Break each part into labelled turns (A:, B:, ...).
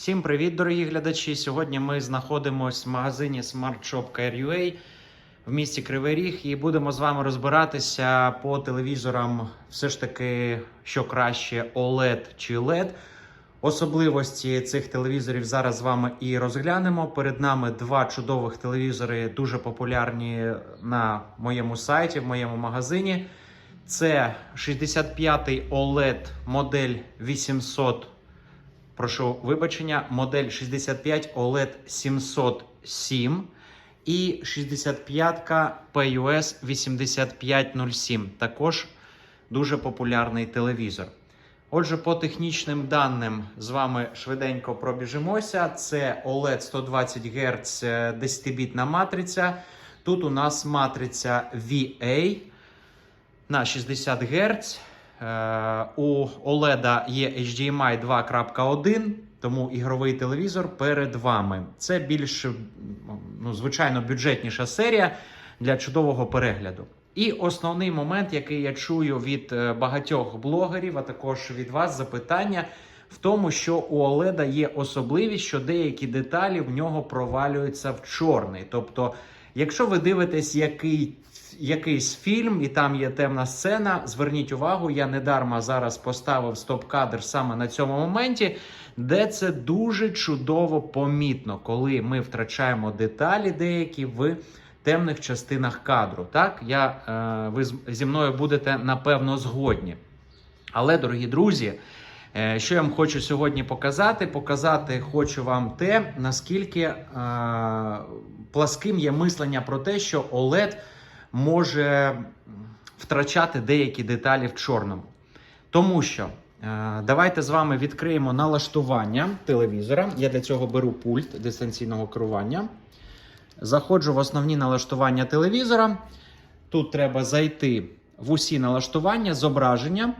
A: Всім привіт, дорогі глядачі! Сьогодні ми знаходимося в магазині Smart Shop в місті Кривий Ріг і будемо з вами розбиратися по телевізорам, все ж таки, що краще OLED чи LED. Особливості цих телевізорів зараз з вами і розглянемо. Перед нами два чудових телевізори, дуже популярні на моєму сайті, в моєму магазині. Це 65-й OLED модель 800 прошу вибачення, модель 65 OLED 707 і 65 PUS 8507. Також дуже популярний телевізор. Отже, по технічним даним з вами швиденько пробіжимося. Це OLED 120 Гц 10-бітна матриця. Тут у нас матриця VA на 60 Гц. Е, У OLED є HDMI 2.1, тому ігровий телевізор перед вами. Це більш ну, звичайно бюджетніша серія для чудового перегляду. І основний момент, який я чую від е, багатьох блогерів, а також від вас, запитання в тому, що у OLED є особливість, що деякі деталі в нього провалюються в чорний. Тобто, якщо ви дивитесь який, якийсь фільм і там є темна сцена, зверніть увагу, я недарма зараз поставив стоп-кадр саме на цьому моменті, де це дуже чудово помітно, коли ми втрачаємо деталі деякі в темних частинах кадру. Так, я, е, ви зі мною будете напевно згодні. Але, дорогі друзі, е, що я вам хочу сьогодні показати? Показати хочу вам те, наскільки е, пласким є мислення про те, що OLED може втрачати деякі деталі в чорному. Тому що е, давайте з вами відкриємо налаштування телевізора. Я для цього беру пульт дистанційного керування. Заходжу в основні налаштування телевізора. Тут треба зайти в усі налаштування, зображення.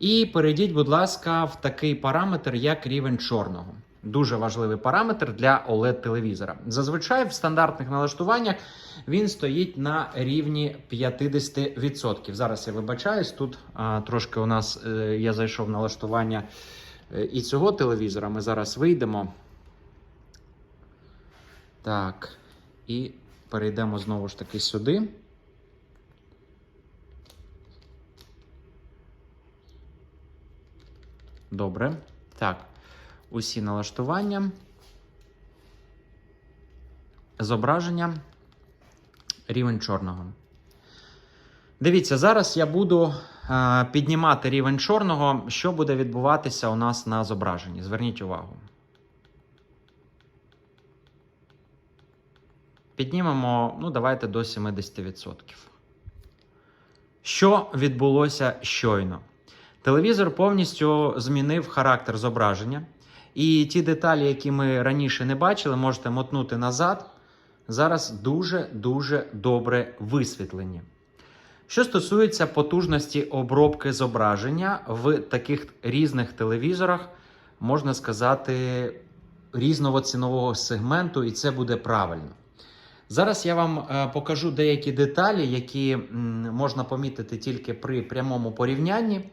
A: І перейдіть, будь ласка, в такий параметр, як рівень чорного. Дуже важливий параметр для OLED-телевізора. Зазвичай в стандартних налаштуваннях він стоїть на рівні 50%. Зараз я вибачаюсь, тут а, трошки у нас е, я зайшов налаштування е, і цього телевізора. Ми зараз вийдемо. Так, і перейдемо знову ж таки сюди. Добре. Так, усі налаштування. Зображення. Рівень чорного. Дивіться, зараз я буду е, піднімати рівень чорного. Що буде відбуватися у нас на зображенні? Зверніть увагу. Піднімемо, ну, давайте до 70%. Що відбулося щойно? Телевізор повністю змінив характер зображення. І ті деталі, які ми раніше не бачили, можете мотнути назад. Зараз дуже-дуже добре висвітлені. Що стосується потужності обробки зображення в таких різних телевізорах, можна сказати, різного цінового сегменту, і це буде правильно. Зараз я вам е, покажу деякі деталі, які можна помітити тільки при прямому порівнянні,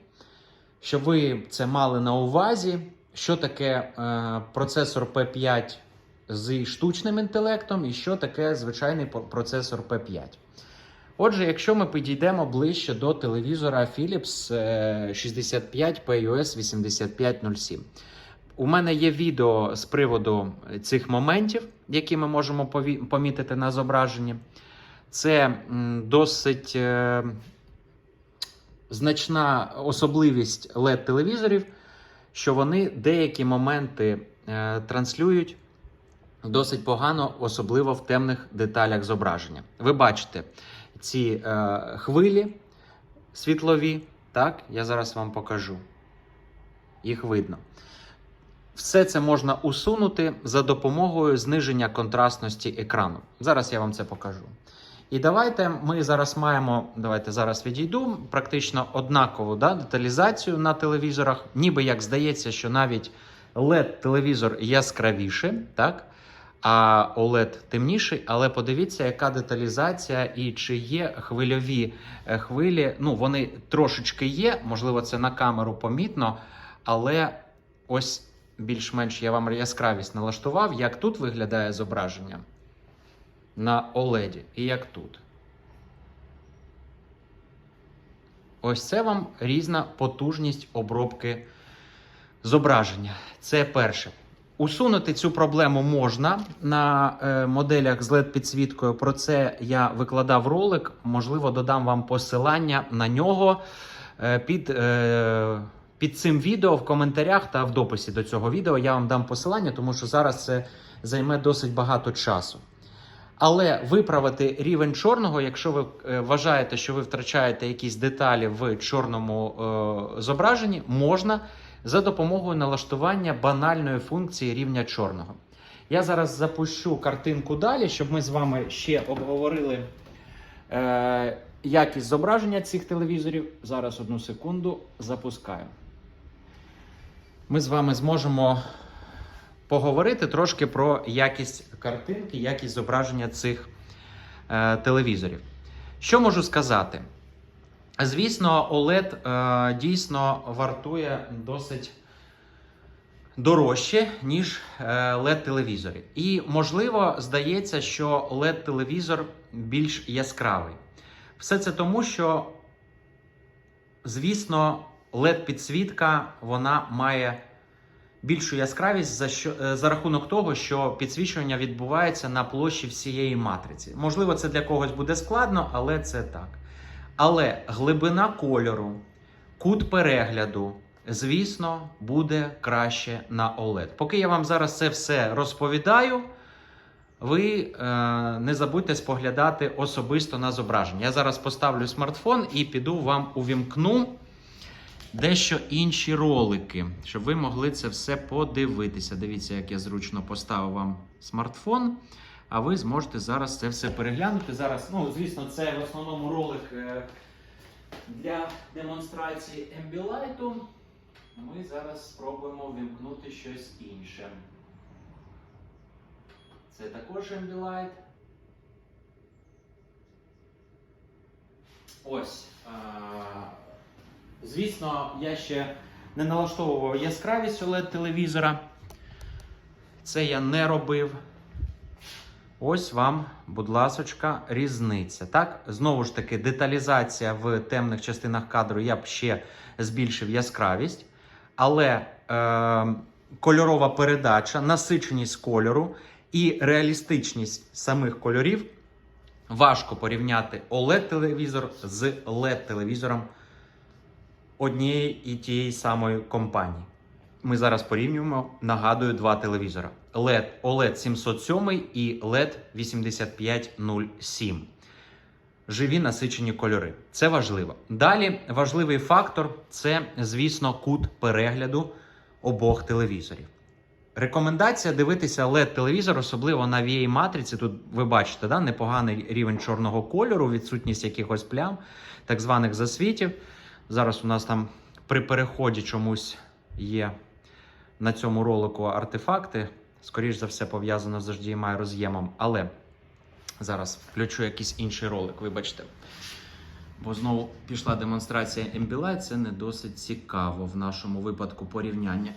A: щоб ви це мали на увазі, що таке е, процесор P5 з штучним інтелектом і що таке звичайний процесор P5. Отже, якщо ми підійдемо ближче до телевізора Philips е, 65 PUS 8507. У мене є відео з приводу цих моментів, які ми можемо помітити на зображенні. Це досить е, значна особливість LED-телевізорів, що вони деякі моменти е, транслюють досить погано, особливо в темних деталях зображення. Ви бачите ці е, хвилі світлові. Так, я зараз вам покажу. Їх видно. Все це можна усунути за допомогою зниження контрастності екрану. Зараз я вам це покажу. І давайте ми зараз маємо, давайте зараз відійду, практично однакову да, деталізацію на телевізорах. Ніби як здається, що навіть LED-телевізор яскравіше, так? а OLED темніший. Але подивіться, яка деталізація і чи є хвильові е, хвилі. Ну, вони трошечки є, можливо, це на камеру помітно, але ось більш-менш я вам яскравість налаштував, як тут виглядає зображення на OLED і як тут. Ось це вам різна потужність обробки зображення. Це перше. Усунути цю проблему можна на е, моделях з LED-підсвіткою. Про це я викладав ролик. Можливо, додам вам посилання на нього е, під, е, під цим відео в коментарях та в дописі до цього відео. Я вам дам посилання, тому що зараз це займе досить багато часу. Але виправити рівень чорного, якщо ви е, вважаєте, що ви втрачаєте якісь деталі в чорному е, зображенні, можна за допомогою налаштування банальної функції рівня чорного. Я зараз запущу картинку далі, щоб ми з вами ще обговорили е, якість зображення цих телевізорів. Зараз одну секунду запускаю. Ми з вами зможемо поговорити трошки про якість картинки, якість зображення цих е, телевізорів. Що можу сказати? Звісно, OLED е, дійсно вартує досить дорожче, ніж е, LED-телевізори. І, можливо, здається, що LED-телевізор більш яскравий. Все це тому, що, звісно, LED-підсвітка вона має більшу яскравість за, що, е, за рахунок того, що підсвічування відбувається на площі всієї матриці. Можливо, це для когось буде складно, але це так. Але глибина кольору, кут перегляду, звісно, буде краще на OLED. Поки я вам зараз це все розповідаю, ви е, не забудьте споглядати особисто на зображення. Я зараз поставлю смартфон і піду вам увімкну дещо інші ролики, щоб ви могли це все подивитися. Дивіться, як я зручно поставив вам смартфон. А ви зможете зараз це все переглянути. Зараз, ну, звісно, це в основному ролик е, для демонстрації Ambilight. Ми зараз спробуємо вимкнути щось інше. Це також Ambilight. Ось. Звісно, я ще не налаштовував яскравість oled телевізора. Це я не робив. Ось вам, будь ласочка, різниця. Так, знову ж таки, деталізація в темних частинах кадру я б ще збільшив яскравість, але е, кольорова передача, насиченість кольору і реалістичність самих кольорів важко порівняти OLED-телевізор з LED-телевізором однієї і тієї самої компанії. Ми зараз порівнюємо, нагадую, два телевізора: LED OLED 707 і LED 8507. Живі насичені кольори. Це важливо. Далі важливий фактор це, звісно, кут перегляду обох телевізорів. Рекомендація дивитися LED-телевізор, особливо на VA матриці. Тут ви бачите, да, непоганий рівень чорного кольору, відсутність якихось плям, так званих засвітів. Зараз у нас там при переході чомусь є на цьому ролику артефакти. Скоріш за все, пов'язано з HDMI роз'ємом. Але зараз включу якийсь інший ролик, вибачте. Бо знову пішла демонстрація Ambilight, це не досить цікаво в нашому випадку порівняння.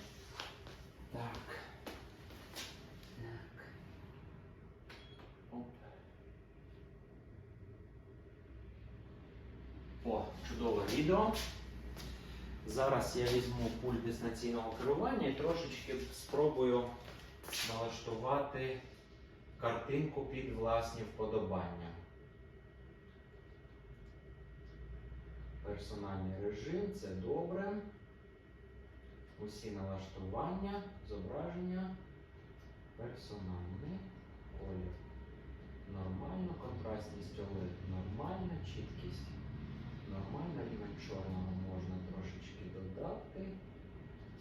A: Так. Чудове відео. Зараз я візьму пульт дистанційного керування і трошечки спробую налаштувати картинку під власні вподобання. Персональний режим це добре. Усі налаштування, зображення. Персональний колір. Нормально, контрастність OLED нормальна, чіткість нормальна, рівень чорного можна трошечки додати.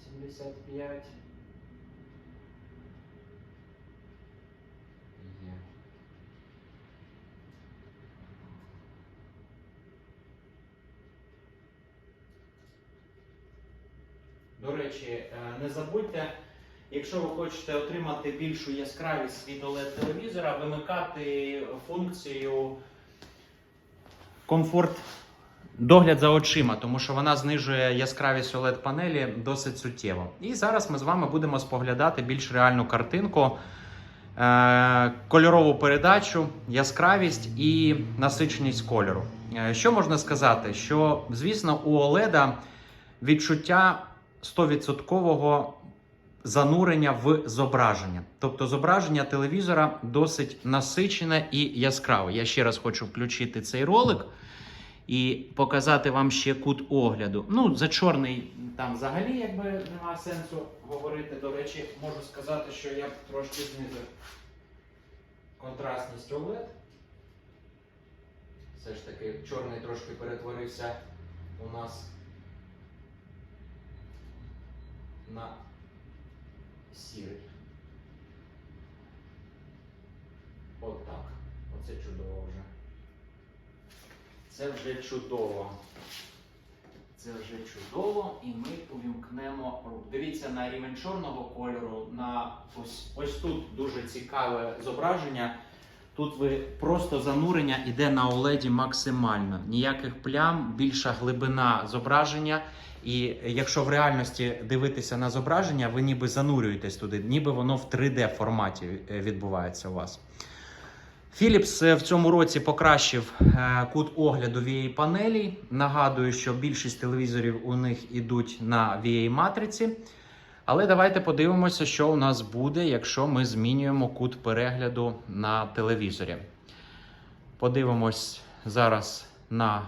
A: 75. Є. До речі, е, не забудьте, якщо ви хочете отримати більшу яскравість від телевізора, вимикати функцію комфорт догляд за очима, тому що вона знижує яскравість oled панелі досить суттєво. І зараз ми з вами будемо споглядати більш реальну картинку, е, кольорову передачу, яскравість і насиченість кольору. Е, Що можна сказати? Що, звісно, у OLED відчуття 100% занурення в зображення. Тобто зображення телевізора досить насичене і яскраве. Я ще раз хочу включити цей ролик і показати вам ще кут огляду. Ну, за чорний там взагалі якби немає сенсу говорити. До речі, можу сказати, що я трошки знизив контрастність OLED. Все ж таки, чорний трошки перетворився у нас на сірий. От так. Оце чудово вже. Це вже чудово. Це вже чудово, і ми увімкнемо рух. Дивіться на рівень чорного кольору. На ось, ось тут дуже цікаве зображення. Тут ви просто занурення іде на OLED максимально. Ніяких плям, більша глибина зображення. І якщо в реальності дивитися на зображення, ви ніби занурюєтесь туди, ніби воно в 3D форматі е, відбувається у вас. Philips е, в цьому році покращив е, кут огляду VA панелі. Нагадую, що більшість телевізорів у них ідуть на VA матриці. Але давайте подивимося, що у нас буде, якщо ми змінюємо кут перегляду на телевізорі. Подивимось зараз на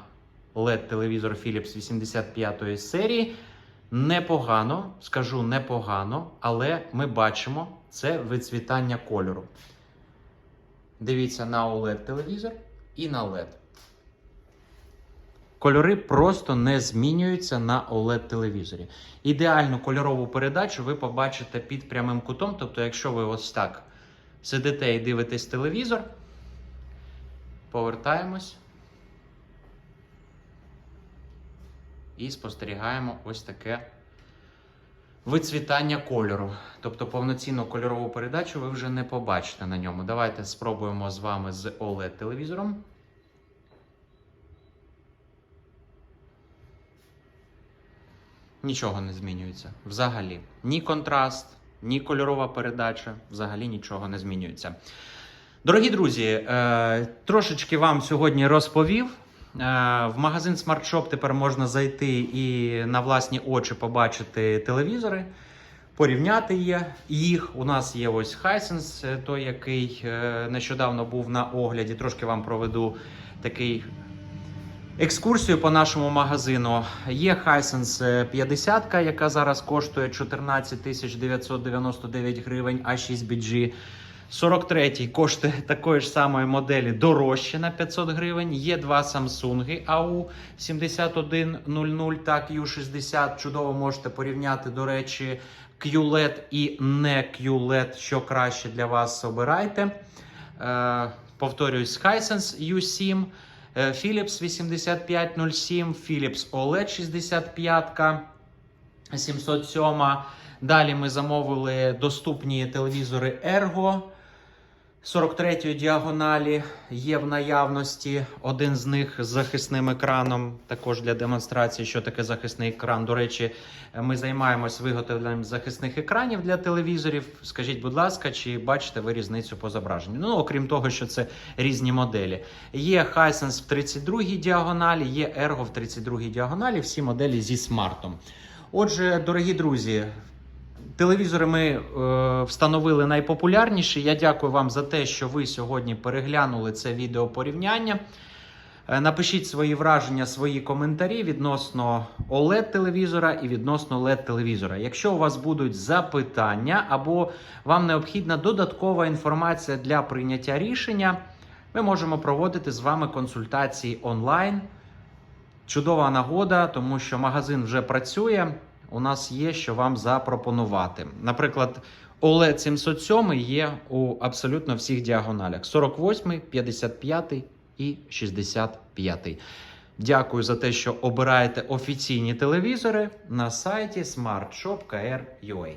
A: LED-телевізор Philips 85 серії. Непогано, скажу непогано, але ми бачимо це вицвітання кольору. Дивіться на OLED-телевізор і на LED. Кольори просто не змінюються на OLED-телевізорі. Ідеальну кольорову передачу ви побачите під прямим кутом. Тобто, якщо ви ось так сидите і дивитесь телевізор, повертаємось і спостерігаємо ось таке вицвітання кольору. Тобто повноцінну кольорову передачу ви вже не побачите на ньому. Давайте спробуємо з вами з OLED-телевізором. Нічого не змінюється. Взагалі. Ні контраст, ні кольорова передача, взагалі нічого не змінюється. Дорогі друзі, е, трошечки вам сьогодні розповів. Е, в магазин Smart Shop тепер можна зайти і на власні очі побачити телевізори, порівняти є їх. У нас є ось Hisense, е, той, який е, нещодавно був на огляді. Трошки вам проведу такий екскурсію по нашому магазину. Є Hisense 50, яка зараз коштує 14 999 гривень, а 6 BG. 43-й коштує такої ж самої моделі дорожче на 500 гривень. Є два Samsung AU 7100, так U60. Чудово можете порівняти, до речі, QLED і не QLED, що краще для вас обирайте. Е, повторюсь, Hisense U7. Е, Philips 8507, Philips OLED 65, 707. Далі ми замовили доступні телевізори Ergo 43-ї діагоналі. Є в наявності один з них з захисним екраном. Також для демонстрації, що таке захисний екран. До речі, ми займаємось виготовленням захисних екранів для телевізорів. Скажіть, будь ласка, чи бачите ви різницю по зображенню? Ну, окрім того, що це різні моделі. Є Hisense в 32-й діагоналі, є Ergo в 32-й діагоналі. Всі моделі зі смартом. Отже, дорогі друзі. Телевізори ми е, встановили найпопулярніші. Я дякую вам за те, що ви сьогодні переглянули це відео порівняння. Е, Напишіть свої враження, свої коментарі відносно oled телевізора і відносно led телевізора. Якщо у вас будуть запитання або вам необхідна додаткова інформація для прийняття рішення, ми можемо проводити з вами консультації онлайн. Чудова нагода, тому що магазин вже працює. У нас є що вам запропонувати. Наприклад, OLED 707 є у абсолютно всіх діагоналях: 48, 55 і 65. Дякую за те, що обираєте офіційні телевізори на сайті smartshop.kr.ua.